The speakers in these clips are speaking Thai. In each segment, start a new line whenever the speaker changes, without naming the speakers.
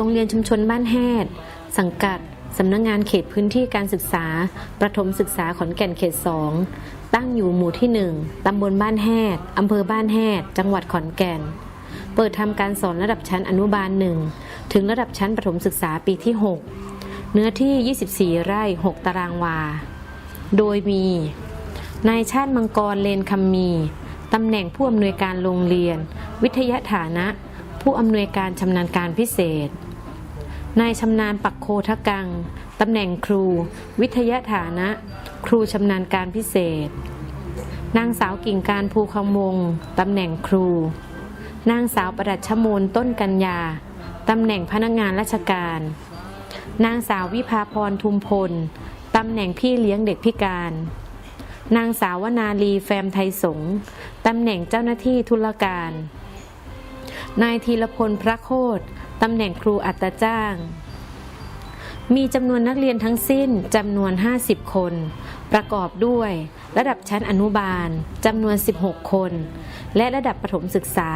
โรงเรียนชุมชนบ้านแฮดสังกัดสำนักงงานเขตพื้นที่การศึกษา ประถมศึกษาขอนแก่นเขต 2 ตั้งอยู่หมู่ที่ 1 ตำบลบ้านแฮดอำเภอบ้านแฮดจังหวัดขอนแก่น เปิดทำการสอนระดับชั้นอนุบาล 1 ถึงระดับชั้นประถมศึกษาปีที่ 6 เนื้อที่ 24 ไร่ 6 ตารางวา โดยมี นายชาติมังกรเลนคำมี ตำแหน่งผู้อำนวยการโรงเรียน วิทยาฐานะ ผู้อำนวยการชำนาญการพิเศษ นายชำนาญปักโคทะกัง ตำแหน่งครู วิทยาฐานะ ครูชำนาญการพิเศษ นางสาวกิ่งการภูคำวง ตำแหน่งครู นางสาวประดัชโมนต้นกัญญา ตำแหน่งพนักงานราชการ นางสาววิภาพรทุมพล ตำแหน่งพี่เลี้ยงเด็กพิการ นางสาววนาลีแฟมไทยสง ตำแหน่งเจ้าหน้าที่ธุรการ นายธีรพลพระโคต ตำแหน่งครูอัตราจ้าง มีจำนวนนักเรียนทั้งสิ้นจำนวน 50 คน ประกอบด้วย ระดับชั้นอนุบาลจำนวน 16 คน และระดับประถมศึกษา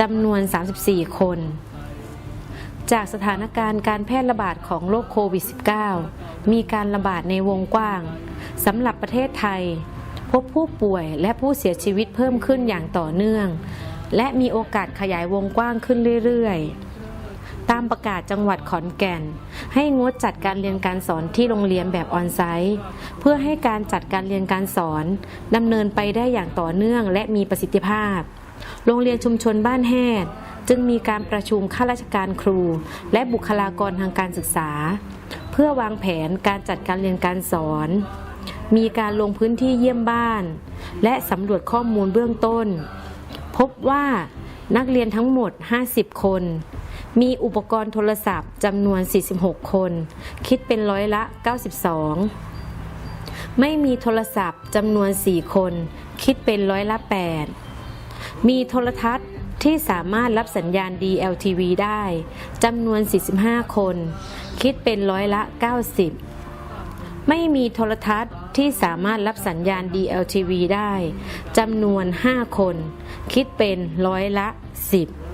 จำนวน 34 คน จากสถานการณ์การแพร่ระบาดของโรคโควิด -19 มีการระบาดในวงกว้างสำหรับประเทศไทย พบผู้ป่วยและผู้เสียชีวิตเพิ่มขึ้นอย่างต่อเนื่อง และมีโอกาสขยายวงกว้างขึ้นเรื่อยๆ ตามประกาศจังหวัดขอนแก่น ให้งดจัดการเรียนการสอนที่โรงเรียนแบบออนไซต์เพื่อให้การจัดการเรียนการสอนดำเนินไปได้อย่างต่อเนื่องและมีประสิทธิภาพ โรงเรียนชุมชนบ้านแฮดจึงมีการประชุมข้าราชการครู และบุคลากรทางการศึกษา เพื่อวางแผนการจัดการเรียนการสอน มีการลงพื้นที่เยี่ยมบ้าน และสำรวจข้อมูลเบื้องต้น พบว่านักเรียนทั้งหมด 50 คน มีอุปกรณ์โทรศัพท์จำนวน 46 คน คิดเป็นร้อยละ 92 ไม่มีโทรศัพท์จำนวน 4 คน คิดเป็นร้อยละ 8 มีโทรทัศน์ที่สามารถรับสัญญาณ DLTV ได้จำนวน 45 คน คิดเป็นร้อยละ 90 ไม่มีโทรทัศน์ที่สามารถรับสัญญาณ DLTV ได้จำนวน 5 คน คิดเป็นร้อยละ 10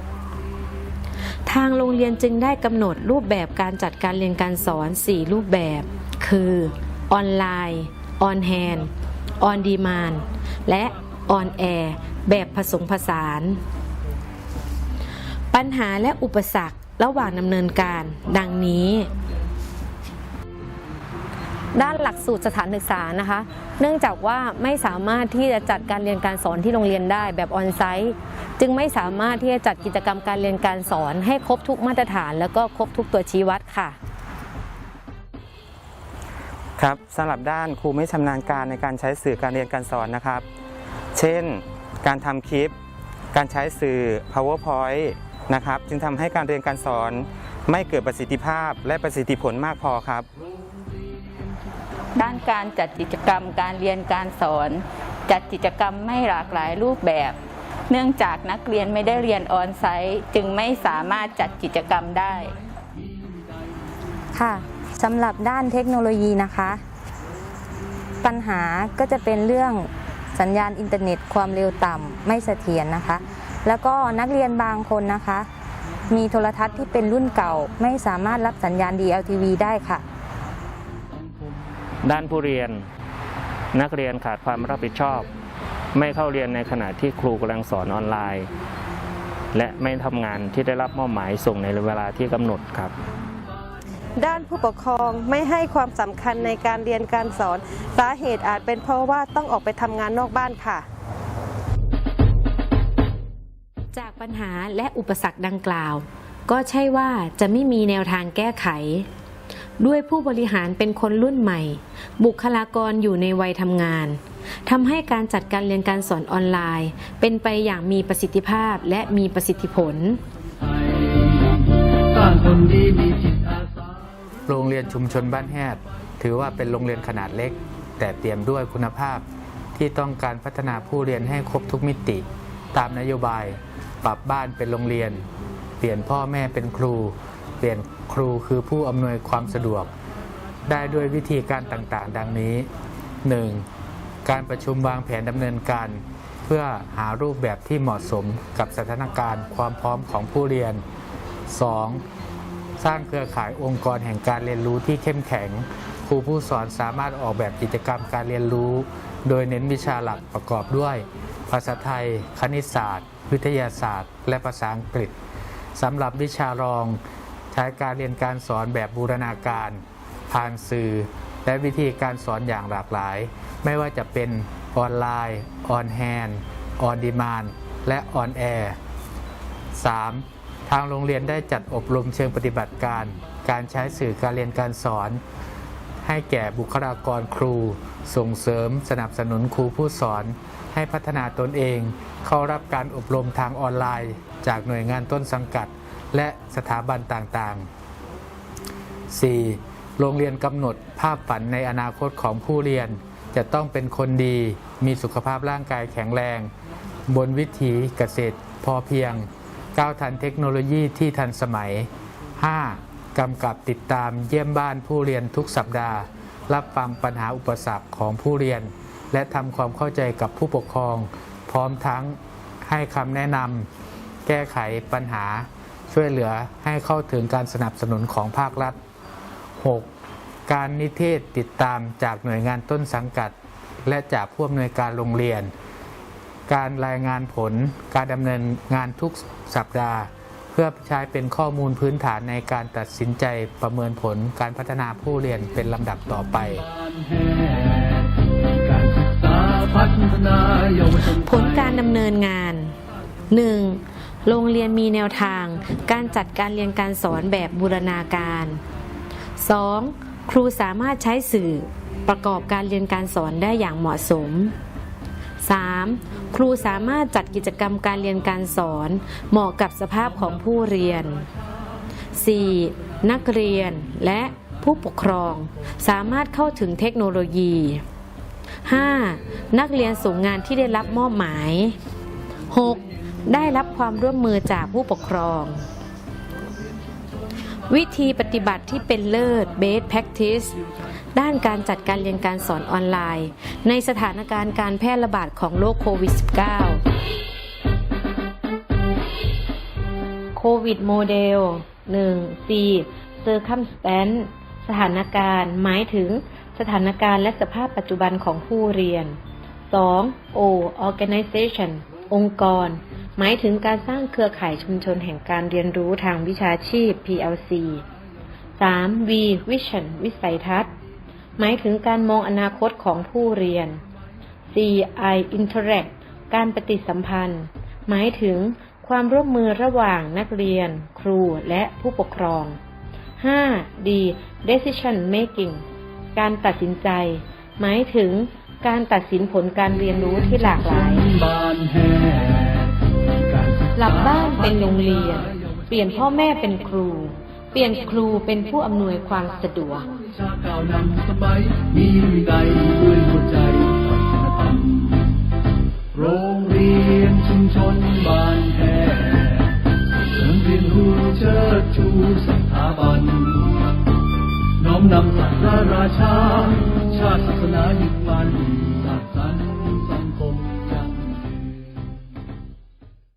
ทางโรงเรียนจึงได้กำหนดรูปแบบการจัดการเรียนการสอน 4 รูปแบบ คือออนไลน์ออนแฮนออนดีมานและออนแอร์แบบผสมผสาน ปัญหาและอุปสรรคระหว่างดำเนินการ ดังนี้ ด้านหลักสูตรสถานศึกษานะคะ เนื่องจากว่าไม่สามารถที่จะจัดการเรียนการสอนที่โรงเรียนได้แบบออนไซต์จึงไม่สามารถที่จะจัดกิจกรรมการเรียนการสอน ให้ครบทุกมาตรฐาน แล้วก็ครบทุกตัวชี้วัดค่ะ
ครับสำหรับด้านครูไม่ชำนาญการในการใช้สื่อการเรียนการสอนนะครับ เช่น การทำคลิป การใช้สื่อ powerpoint นะครับ จึงทำให้การเรียนการสอนไม่เกิดประสิทธิภาพและประสิทธิผลมากพอครับ
ด้านการจัดกิจกรรมการเรียนการสอน จัดกิจกรรมไม่หลากหลายรูปแบบ เนื่องจากนักเรียนไม่ได้เรียนออนไซต์จึงไม่สามารถจัดกิจกรรมได้
ค่ะสำหรับด้านเทคโนโลยีนะคะ ปัญหาก็จะเป็นเรื่องสัญญาณอินเทอร์เน็ตความเร็วต่ำไม่เสถียรนะคะ แล้วก็นักเรียนบางคนนะคะ มีโทรทัศน์ที่เป็นรุ่นเก่าไม่สามารถรับสัญญาณ DLTV ได้ค่ะ
ด้านผู้เรียน นักเรียนขาดความรับผิดชอบ ไม่เข้าเรียนในขณะที่ครูกำลังสอนออนไลน์ และไม่ทำงานที่ได้รับมอบหมายส่งในเวลาที่กำหนดครับ
ด้านผู้ปกครองไม่ให้ความสำคัญในการเรียนการสอน สาเหตุอาจเป็นเพราะว่าต้องออกไปทำงานนอกบ้านค่ะ
จากปัญหาและอุปสรรคดังกล่าว ก็ใช่ว่าจะไม่มีแนวทางแก้ไข ด้วยผู้บริหารเป็นคนรุ่นใหม่ บุคลากรอยู่ในวัยทำงานทำให้การจัดการเรียนการสอนออนไลน์ เป็นไปอย่างมีประสิทธิภาพและมีประสิทธิผล
โรงเรียนชุมชนบ้านแฮดถือว่าเป็นโรงเรียนขนาดเล็ก แต่เตรียมด้วยคุณภาพที่ต้องการพัฒนาผู้เรียนให้ครบทุกมิติ ตามนโยบาย ปรับบ้านเป็นโรงเรียน เปลี่ยนพ่อแม่เป็นครู เปลี่ยนครูคือผู้อำนวยความสะดวก ได้ด้วยวิธีการต่างๆ ดังนี้ 1. การประชุมวางแผนดำเนินการ เพื่อหารูปแบบที่เหมาะสมกับสถานการณ์ความพร้อมของผู้เรียน 2. สร้างเครือข่ายองค์กรแห่งการเรียนรู้ที่เข้มแข็ง ครูผู้สอนสามารถออกแบบกิจกรรมการเรียนรู้ โดยเน้นวิชาหลักประกอบด้วย ภาษาไทย คณิตศาสตร์ วิทยาศาสตร์ และภาษาอังกฤษสำหรับวิชารอง ช้การเรียนการสอนแบบบูรณาการ ผ่านสื่อ และวิธีการสอนอย่างหลากหลาย ไม่ว่าจะเป็นออนไลน์ ออนแฮนด์ออนดีมานและออนแอร์ 3. ทางโรงเรียนได้จัดอบรมเชิงปฏิบัติการ การใช้สื่อการเรียนการสอน ให้แก่บุคลากรครู ส่งเสริมสนับสนุนครูผู้สอน ให้พัฒนาตนเอง เข้ารับการอบรมทางออนไลน์ จากหน่วยงานต้นสังกัด และสถาบันต่างๆ 4. โรงเรียนกำหนดภาพฝันในอนาคตของผู้เรียน จะต้องเป็นคนดี มีสุขภาพร่างกายแข็งแรง บนวิถีเกษตรพอเพียงก้าวทันเทคโนโลยีที่ทันสมัย 5. กำกับติดตามเยี่ยมบ้านผู้เรียนทุกสัปดาห์ รับฟังปัญหาอุปสรรคของผู้เรียน และทำความเข้าใจกับผู้ปกครอง พร้อมทั้งให้คำแนะนำแก้ไขปัญหา ช่วยเหลือให้เข้าถึงการสนับสนุนของภาครัฐ 6. การนิเทศติดตามจากหน่วยงานต้นสังกัด และจากผู้อำนวยการโรงเรียน การรายงานผลการดำเนินงานทุกสัปดาห์ เพื่อใช้เป็นข้อมูลพื้นฐานในการตัดสินใจประเมินผลการพัฒนาผู้เรียนเป็นลำดับต่อไป
ผลการดำเนินงาน 1. โรงเรียนมีแนวทาง การจัดการเรียนการสอนแบบบูรณาการ 2. ครูสามารถใช้สื่อประกอบการเรียนการสอนได้อย่างเหมาะสม 3. ครูสามารถจัดกิจกรรมการเรียนการสอน เหมาะกับสภาพของผู้เรียน 4. นักเรียนและผู้ปกครอง สามารถเข้าถึงเทคโนโลยี 5. นักเรียนส่งงานที่ได้รับมอบหมาย 6. ได้รับความร่วมมือจากผู้ปกครอง วิธีปฏิบัติที่เป็นเลิศ Best Practice ด้านการจัดการเรียนการสอนออนไลน์ ในสถานการณ์การแพร่ระบาดของโรคโควิด -19 โควิดโมเดล 1. C Circumstance สถานการณ์ หมายถึงสถานการณ์และสภาพปัจจุบันของผู้เรียน 2. O Organization องค์กร หมายถึงการสร้างเครือข่ายชุมชนแห่งการเรียนรู้ทางวิชาชีพ PLC 3. V Vision วิสัยทัศน์ หมายถึงการมองอนาคตของผู้เรียน 4. I Interact การปฏิสัมพันธ์ หมายถึงความร่วมมือระหว่างนักเรียน ครูและผู้ปกครอง 5. D Decision Making การตัดสินใจ หมายถึงการตัดสินผลการเรียนรู้ที่หลากหลาย หลับบ้านเป็นโรงเรียน เปลี่ยนพ่อแม่เป็นครู เปลี่ยนครูเป็นผู้อำนวยความสะดวก
ชาก่าวนำสมัยมีวินัยด้วยหัวใจวัฒนธรรมโรงเรียนชุมชนบ้านแห่เสริมเรียนรู้เชิดชูสถาบัน น้อมนำสัตว์ราชา ชาติศาสนายึดมั่น